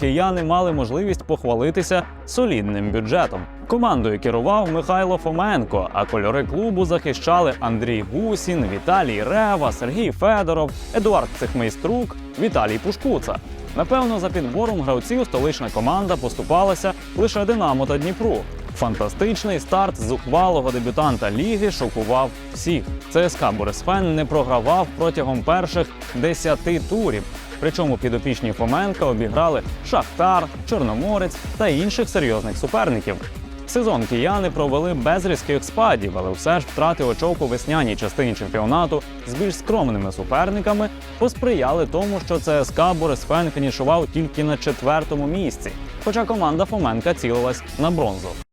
Кияни мали можливість похвалитися солідним бюджетом. Командою керував Михайло Фоменко, а кольори клубу захищали Андрій Гусін, Віталій Рева, Сергій Федоров, Едуард Цехмейструк, Віталій Пушкуца. Напевно, за підбором гравців столична команда поступалася лише Динамо та Дніпру. Фантастичний старт зухвалого дебютанта ліги шокував всіх. ЦСКА Борисфен не програвав протягом перших 10 турів. Причому підопічні Фоменка обіграли Шахтар, Чорноморець та інших серйозних суперників. Сезон кияни провели без різких спадів, але все ж втрати очок у весняній частині чемпіонату з більш скромними суперниками посприяли тому, що ЦСКА Борисфен фінішував тільки на четвертому місці, хоча команда Фоменка цілилась на бронзу.